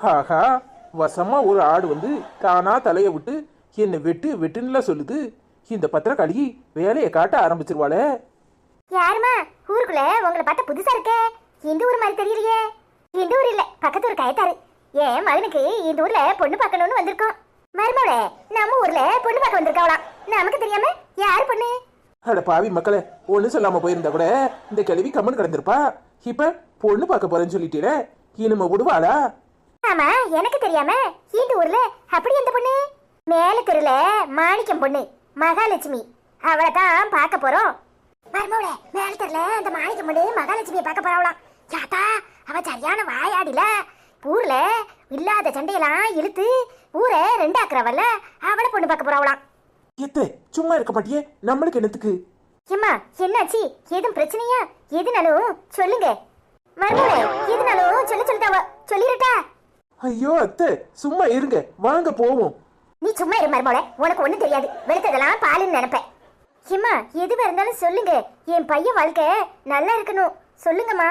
ஆஹா வசமா ஒரு ஆடு வந்து தானா தலையை விட்டு என்னை வெட்டு வெட்டுன்னுலாம் சொல்லுது. இந்த பத்திரக்காளி வேலையை காட்ட ஆரம்பிச்சிருவாளே. யாருமா ஊருக்குள்ள உங்களை பார்த்தா புதுசா இருக்கே. இந்த ஊர் மாதிரி தெரியலையே. இந்த ஊர் இல்ல. பக்கத்து ஊர் கயத்தாரு என் மகனுக்கு இந்த ஊர்ல பொண்ணு பார்க்கணும்னு வந்திருக்கோம். மருமவளே நம்ம ஊர்ல பொண்ணு பார்க்க வந்திருக்காவலாம் நமக்கு தெரியாம யார் பொண்ணு? அட பாவி மக்களே ஒன்றும் சொல்லாம போயிருந்தா கூட இந்த கிழவி கம்மன் கிடந்திருப்பா. இப்ப பொண்ணு பார்க்க போறேன்னு சொல்லிட்டீரே இனிமே விடுவாளா? ஆமா எனக்கு தெரியாம இந்த ஊர்ல அப்படி எந்த பொண்ணு? மேல தெருல மாணிக்கம் பொண்ணு மகாலட்சுமி. அவளை தான் பார்க்க போறோம். மருமவளே மேல தெருல அந்த மாணிக்கம் பொண்ணு மகாலட்சுமியை பார்க்க போறாவலாம் யாத்தா அவ சரியான வாயாடில. ஊர்ல இல்லாத சண்டையெல்லாம் இழுத்து ஊரை ரெண்டாக்குறவல்ல அவளை பொண்ணு பார்க்க போறாவலாம் எத்தே சும்மா இருக்க மாட்டியே? நம்மளுக்கு என்னத்துக்கு? ஏம்மா என்னாச்சு? எதுவும் பிரச்சனையா? எதுனாலும் சொல்லுங்க. மருமவளே எதுனாலும் சொல்ல சொல்லிட்டாவ. சொல்லிருட்டா ஐயோ அத்தை சும்மா இருங்க. வாங்க போவோம். நீ சும்மா இரு மருமோல உனக்கு ஒண்ணும் தெரியாது. வெளுத்ததெல்லாம் பாலுன்னு நினைப்பேன். ஹிமா எதுவா இருந்தாலும் சொல்லுங்க. என் பையன் வாழ்க்கை நல்லா இருக்கணும். சொல்லுங்கம்மா.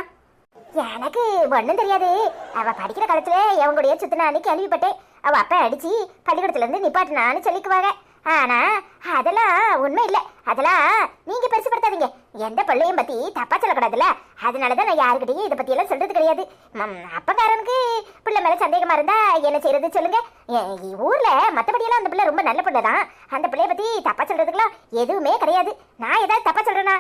எனக்கு ஒண்ணும் தெரியாது. அவ படிக்கிற காலத்துல எவன் கூடயே சுத்தினான்னு கேள்விப்பட்டேன். அவ அப்பா அடிச்சு பள்ளிக்கூடத்துல இருந்து நிப்பாட்டினான்னு சொல்லிக்குவாங்க. ஆனா அதெல்லாம் உண்மை இல்லை. அதெல்லாம் நீங்க பெருசுப்படுத்தாதீங்க எந்த பிள்ளையும் பத்தி தப்பா சொல்லக்கூடாதுல்ல? அதனாலதான் நான் யாருக்கிட்டையும் இதை பத்தி எல்லாம் சொல்றது கிடையாது. அப்பக்காரனுக்கு பிள்ளை மேல சந்தேகமா இருந்தா என்ன செய்யறது சொல்லுங்க. ஊர்ல மத்தபடியெல்லாம் அந்த பிள்ளை ரொம்ப நல்ல பிள்ளை தான். அந்த பிள்ளைய பத்தி தப்பா சொல்றதுக்குலாம் எதுவுமே கிடையாது. நான் ஏதாவது தப்பா சொல்றேனா?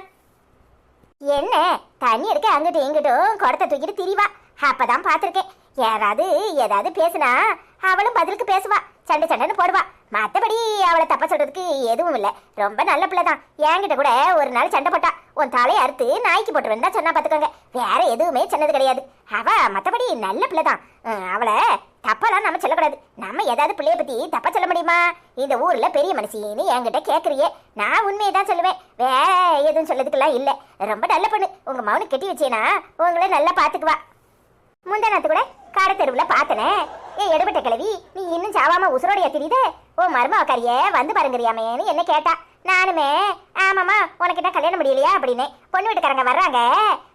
என்ன? தண்ணி எடுக்க அங்கிட்டும் இங்கிட்டும் குடத்தை தூக்கிட்டு திரிவா. அப்பதான் பார்த்திருக்கேன். யாராவது ஏதாவது பேசுனா அவளும் பதிலுக்கு பேசுவா. சண்டை சண்டைன்னு போடுவா. மத்தபடி அவளை தப்பா சொல்றதுக்கு எதுவும் இல்ல. ரொம்ப நல்ல பிள்ளை தான் என்கிட்ட கூட ஒரு நாள் சண்டை போட்டா. உன் தலையை அறுத்து நாய்க்கு போட்டுருவேன் தான் சொன்னா பாத்துக்கோங்க. வேற எதுவுமே சொன்னது கிடையாது. அவ மத்தபடி நல்ல பிள்ளை தான் அவளை தப்பாலாம் நம்ம சொல்லக்கூடாது. நம்ம ஏதாவது பிள்ளைய பத்தி தப்பா சொல்ல முடியுமா? இந்த ஊர்ல பெரிய மனுஷின்னு என்கிட்ட கேக்குறியே. நான் உண்மையை தான் சொல்லுவேன். வேற எதுவும் சொல்லதுக்கெல்லாம் இல்ல. ரொம்ப நல்ல பொண்ணு. உங்க மௌனு கெட்டி வச்சேனா உங்களை நல்லா பார்த்துக்குவா முந்தா நாத்து கூட கார தெருவுல பார்த்தனே. ஏ எடுபட்ட கிழவி நீ இன்னும் சாவாம உசுரோடைய தெரியுதே? ஓ மருமக்காரிய வந்து பாருங்கறியாமேன்னு என்ன கேட்டா. நானுமே ஆமாம்மா உனக்கு என்ன கல்யாணம் முடியலையா அப்படின்னு. பொண்ணு வீட்டுக்காரங்க வர்றாங்க.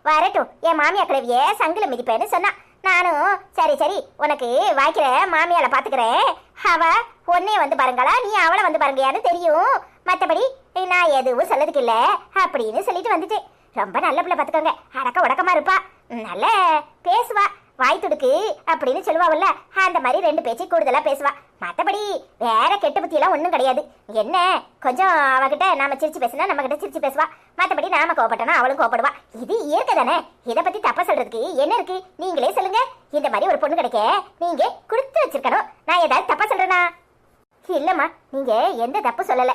வரட்டும் என் மாமியா கிழவிய சங்கில மிதிப்பேன்னு சொன்னா. நானும் சரி சரி உனக்கு வாய்க்கிற மாமியால பாத்துக்கிறேன். அவ பொண்ணே வந்து பாருங்களா நீ அவளை வந்து பாருங்கயான்னு தெரியும். மத்தபடி நான் எதுவும் சொல்லதுக்கு இல்ல அப்படின்னு சொல்லிட்டு வந்துச்சு ரொம்ப நல்ல பிள்ளை பாத்துக்கோங்க. அடக்க உடக்கமா இருப்பா. நல்ல பேசுவா. வாய் துடுக்கு அப்படின்னு சொல்லுவாள்ல அந்த மாதிரி ரெண்டு பேச்சு கூடுதலா பேசுவா. மத்தபடி வேற கெட்ட புத்தியெல்லாம் ஒன்றும் கிடையாது. என்ன? கொஞ்சம் அவகிட்ட நாம சிரிச்சு பேசினா நம்ம கிட்ட சிரிச்சு பேசுவா. மத்தபடி நாம கோபப்பட்டனா அவளும் கோபப்படுவா இது இயற்கை தானே? இதை பத்தி தப்பா சொல்றதுக்கு என்ன இருக்கு? நீங்களே சொல்லுங்க. இந்த மாதிரி ஒரு பொண்ணு கிடைக்க நீங்க கொடுத்து வச்சிருக்கணும். நான் ஏதாவது தப்பா சொல்றேனா? இல்லம்மா நீங்க எந்த தப்பு சொல்லல.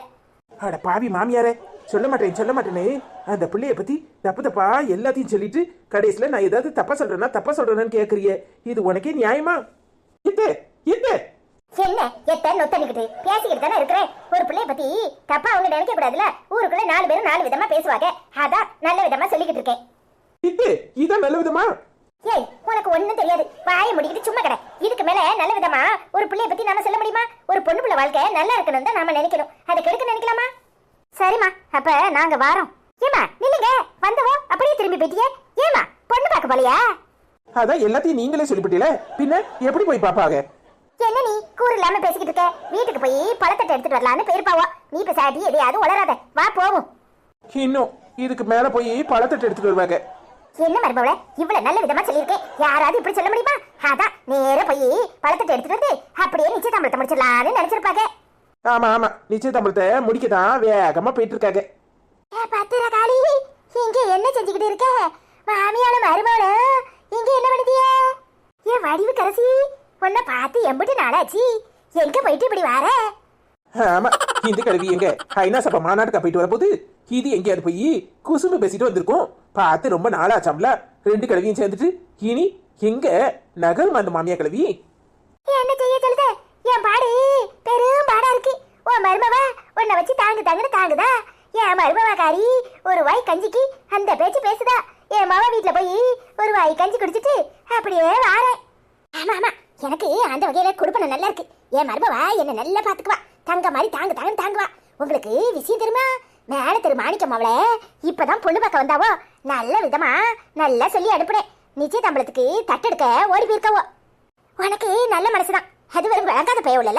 அட பாவி மாமியாரே. சொல்ல மாட்டேன் சொல்ல மாட்டேனே. அந்த பிள்ளைய பத்தி தப்பு தப்பா எல்லாத்தையும் சொல்லிட்டு கடைசியில நான் ஏதாவது தப்பா சொல்றேன்னா தப்பா சொல்றேன்னு கேக்குறியே. இது உனக்கே நியாயமா? இது இது என்ன எத்த நொத்தனிக்கிட்டு பேசிக்கிட்டு தானே இருக்கிறேன் ஒரு பிள்ளைய பத்தி தப்பா அவங்க நினைக்க கூடாதுல ஊருக்குள்ள நாலு பேரும் நாலு விதமா பேசுவாங்க. அதான் நல்ல விதமா சொல்லிக்கிட்டு இருக்கேன். இது இதான் நல்ல விதமா? ஏய் உனக்கு ஒண்ணும் தெரியாது. வாயை முடிக்கிட்டு சும்மா கடை. இதுக்கு மேல நல்ல விதமா ஒரு பிள்ளைய பத்தி நாம சொல்ல முடியுமா? ஒரு பொண்ணு பிள்ளை வாழ்க்கை நல்லா இருக்கணும் தான் நாம நினைக்கணும். அதை கெடுக்க நினைக்கலாமா? சரிம்மா அப்ப நாங்க வாரோம். ஏமா நில்லுங்க வந்தவோ அப்படியே திரும்பி போயிட்டியே. ஏமா பொண்ணு பார்க்க போலியா? அதான் எல்லாத்தையும் நீங்களே சொல்லிவிட்டீல. பின்ன எப்படி போய் பாப்பாங்க என்ன நீ கூறு இல்லாம பேசிக்கிட்டு இருக்க? வீட்டுக்கு போய் பழத்தட்டை எடுத்துட்டு வரலான்னு போயிருப்பாவோ. நீ பேசாட்டி எதையாவது உளராத வா போவோம். இன்னும் இதுக்கு மேல போய் பழத்தட்டு எடுத்துட்டு வருவாங்க. என்ன மருமவள இவ்வளவு நல்ல விதமா சொல்லியிருக்கேன் யாராவது இப்படி சொல்ல முடியுமா? அதான் நேரா போய் பழத்தட்டை எடுத்துட்டு வந்து அப்படியே நிச்சயதாம்பளத்தை முடிச்சிடலான்னு நினைச்சிருப்பாங்க. ஆமா ஆமா. நிச்சயதாம்பலத்தை முடிக்கதான் வேகமா போயிட்டு இருக்காங்க ஏ பத்திர காளி இங்க என்ன செஞ்சுக்கிட்டு இருக்க? மாமியால மருமவள இங்க என்ன பண்ணுதிய? ஏ வடிவு கரசி உன்னை பார்த்து எம்பிட்டு நாளாச்சு. எங்க போயிட்டு இப்படி வர? ஆமா இந்த கல்வி எங்க? ஹைனா சபை மாநாட்டுக்கா போயிட்டு வரப்போது இது எங்கேயாவது போய் குசும்பு பேசிட்டு வந்திருக்கோம். பார்த்து ரொம்ப நாளாச்சாம்ல. ரெண்டு கிழவியும் சேர்ந்துட்டு இனி எங்க நகரும் அந்த மாமியா கிழவி? என்ன செய்ய சொல்லுத? என் பாடு பெரும் பாடா இருக்கு. உன் மருமவ உன்னை வச்சு தாங்கு தாங்குன்னு தாங்குதா? என் மருமவக்காரி ஒரு வாய் கஞ்சிக்கு அந்த பேச்சு பேசுதா? என் மவ வீட்டுல போய் ஒரு வாய் கஞ்சி குடிச்சிட்டு அப்படியே வாரேன். ஆமா ஆமா. எனக்கு அந்த வகையில குடுப்பன நல்லா இருக்கு. என் மருமவா என்ன நல்லா பாத்துக்குவா. தங்க மாதிரி தாங்கு தாங்கன்னு தாங்குவா. உங்களுக்கு விஷயம் தெரியுமா? மேல திரு மாணிக்கம் அவளே இப்பதான் பொண்ணு பார்க்க வந்தாவோ? நல்ல விதமா நல்லா சொல்லி அனுப்புனேன். நிச்சயதாம்பளத்துக்கு தட்டெடுக்க ஓடி போயிருக்கவோ? உனக்கு நல்ல மனசுதான். விளங்காத பயவுல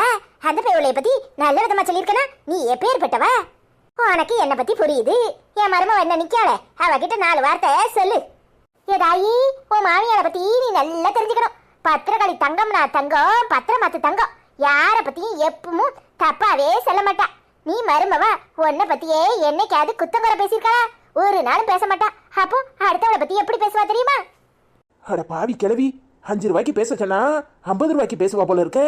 அந்த பயவுளைய பத்தி நல்ல விதமா சொல்லியிருக்கனா? நீ எப்பேற்பட்டவ உனக்கு என்ன பத்தி புரியுது. என் மரும என்ன நிக்காளே? அவகிட்ட நாலு வார்த்தை சொல்லு. ஏதாயி உன் மாமியார பத்தி நீ நல்லா தெரிஞ்சுக்கணும். பத்திரகாளி தங்கம்னா தங்கம் பத்திரமாத்து தங்கம். யார பத்தியும் எப்பவும் தப்பாவே சொல்ல மாட்டா. நீ மருமவ உன்னை பத்தியே என்னைக்காவது குத்தங்குறை பேசியிருக்காளா? ஒரு நாளும் பேச மாட்டா. அப்போ அடுத்தவளை பத்தி எப்படி பேசுவா தெரியுமா? அட பாவி கிளவி அஞ்சு ரூபாய்க்கு பேச சொன்னா ஐம்பது ரூபாய்க்கு பேசுவா போல இருக்க.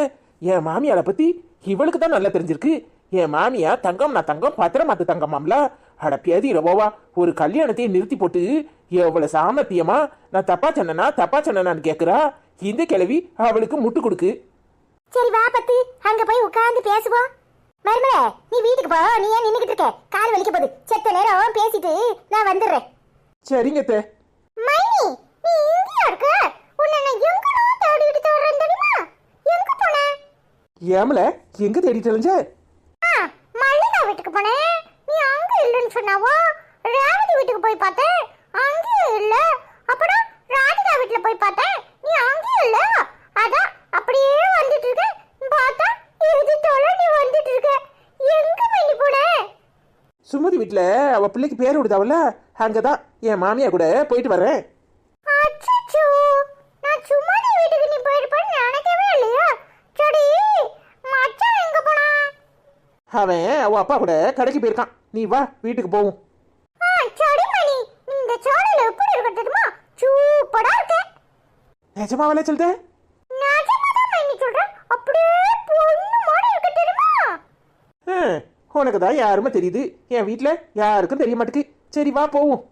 என் மாமியாரை பத்தி இவளுக்கு தான் நல்லா தெரிஞ்சிருக்கு. என் மாமியா தங்கம் நான் தங்கம் பத்திரமாத்து தங்கமாம்ல அட பேதி ரவோவா ஒரு கல்யாணத்தையே நிறுத்தி போட்டு எவ்வளவு சாமர்த்தியமா? நான் தப்பா சொன்னனா தப்பா சொன்னனான்னு கேக்குறா? இந்த கிளவி அவளுக்கு முட்டு கொடுக்கு. சரி வா பத்து அங்க போய் உட்கார்ந்து பேசுவோம் மருமலே நீ வீட்டுக்கு போ நீ ஏன் நின்னுகிட்டு இருக்க? கால் வலிக்க போகுது. செத்த நேரம் பேசிட்டு நான் வந்துடுறேன். சரிங்க தே. மைனி நீ இங்கேயா இருக்க? ஏமல எங்க தேடி தெரிஞ்ச ஆ மல்லிகா வீட்டுக்கு போனேன் நீ அங்க இல்லைன்னு சொன்னாவோ? ரேவதி வீட்டுக்கு போய் பார்த்தேன். அங்கேயும் இல்ல. அப்புறம் ராதிகா வீட்டுல போய் பார்த்தேன். நீ அங்கேயும் இல்ல. அதான் அப்படியே வந்துட்டு இருக்கேன் பார்த்தா இது தொலை நீ வந்துட்டு இருக்க. எங்க மைனி போன? சுமதி வீட்ல அவ பிள்ளைக்கு பேர் விடுதாவல்ல அங்கதான் என் மாமியா கூட போயிட்டு வர்றேன் அச்சச்சோ நான் சும்மா நீ வீட்டுக்கு நீ போயிருப்பேன்னு நினைக்கவே இல்லையா சரி மச்சான் எங்க போனா அவன் அவ அப்பா கூட கடைக்கு போயிருக்கான். நீ வா வீட்டுக்கு போவோம். இருக்கு. நிஜமாவல சொல்லிட்டேன் உனக்கு தான் யாருமே தெரியுது. என் வீட்டில் யாருக்கும் தெரிய மாட்டேங்குது. சரி வா போவோம்.